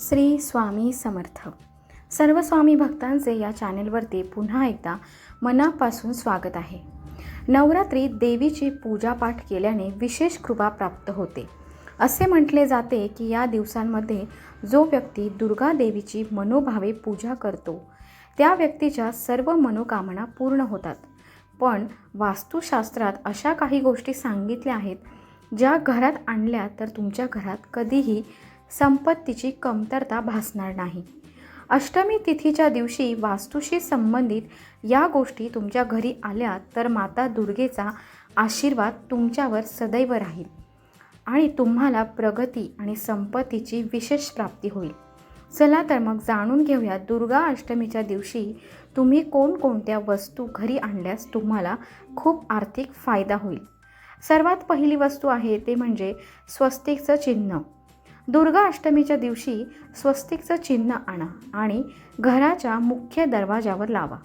श्री स्वामी समर्थ. सर्व स्वामी भक्तांचे या चॅनेलवरती पुन्हा एकदा मनापासून स्वागत आहे. नवरात्रीत देवीची पूजापाठ केल्याने विशेष कृपा प्राप्त होते. असे म्हटले जाते की या दिवसांमध्ये जो व्यक्ती दुर्गा देवीची मनोभावे पूजा करतो त्या व्यक्तीच्या सर्व मनोकामना पूर्ण होतात. पण वास्तुशास्त्रात अशा काही गोष्टी सांगितल्या आहेत ज्या घरात आणल्या तर तुमच्या घरात कधीही संपत्तीची कमतरता भासणार नाही. अष्टमी तिथीच्या दिवशी वास्तूशी संबंधित या गोष्टी तुमच्या घरी आल्या तर माता दुर्गेचा आशीर्वाद तुमच्यावर सदैव राहील आणि तुम्हाला प्रगती आणि संपत्तीची विशेष प्राप्ती होईल. चला तर मग जाणून घेऊया दुर्गा अष्टमीच्या दिवशी तुम्ही कोणकोणत्या वस्तू घरी आणल्यास तुम्हाला खूप आर्थिक फायदा होईल. सर्वात पहिली वस्तू आहे ते म्हणजे स्वस्तिकचं चिन्ह. दुर्गा अष्टमीच्या दिवशी स्वस्तिकचं चिन्ह आणा आणि घराच्या मुख्य दरवाजावर लावा.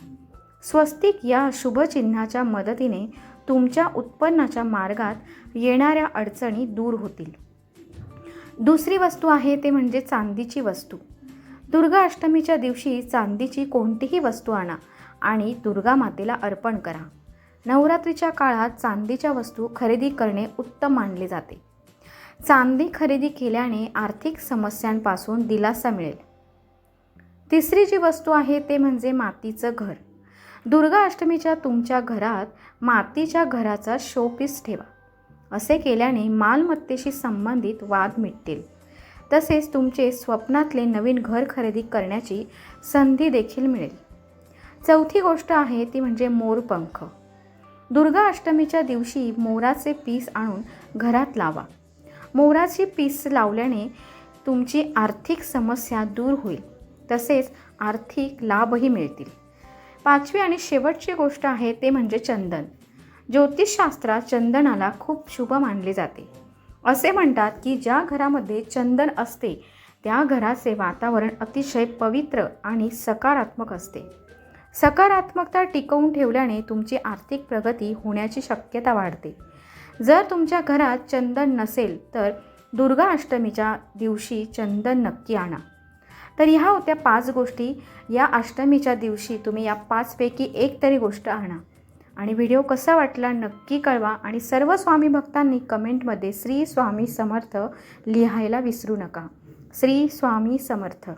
स्वस्तिक या शुभचिन्हाच्या मदतीने तुमच्या उत्पन्नाच्या मार्गात येणाऱ्या अडचणी दूर होतील. दुसरी वस्तू आहे ते म्हणजे चांदीची वस्तू. दुर्गा अष्टमीच्या दिवशी चांदीची कोणतीही वस्तू आणा आणि दुर्गा मातेला अर्पण करा. नवरात्रीच्या काळात चांदीच्या वस्तू खरेदी करणे उत्तम मानले जाते. चांदी खरेदी केल्याने आर्थिक समस्यांपासून दिलासा मिळेल. तिसरी जी वस्तू आहे ते म्हणजे मातीचं घर. दुर्गा अष्टमीच्या तुमच्या घरात मातीच्या घराचा शोपीस ठेवा. असे केल्याने मालमत्तेशी संबंधित वाद मिटतील. तसेच तुमचे स्वप्नातले नवीन घर खरेदी करण्याची संधी देखील मिळेल. चौथी गोष्ट आहे ती म्हणजे मोरपंख दुर्गा अष्टमीच्या दिवशी मोराचे पीस आणून घरात लावा. मोराची पीस लावल्याने तुमची आर्थिक समस्या दूर होईल. तसेच आर्थिक लाभही मिळतील. पाचवी आणि शेवटची गोष्ट आहे ते म्हणजे चंदन. ज्योतिषशास्त्रात चंदनाला खूप शुभ मानले जाते. असे म्हणतात की ज्या घरामध्ये चंदन असते त्या घराचे वातावरण अतिशय पवित्र आणि सकारात्मक असते. सकारात्मकता टिकवून ठेवल्याने तुमची आर्थिक प्रगती होण्याची शक्यता वाढते. जर तुमच्या घरात चंदन नसेल तर दुर्गा अष्टमीच्या दिवशी चंदन नक्की आणा. तर ह्या होत्या पाच गोष्टी. या अष्टमीच्या दिवशी तुम्ही या पाचपैकी एक तरी गोष्ट आणा. आणि व्हिडिओ कसा वाटला नक्की कळवा आणि सर्व स्वामी भक्तांनी कमेंटमध्ये श्री स्वामी समर्थ लिहायला विसरू नका. श्री स्वामी समर्थ.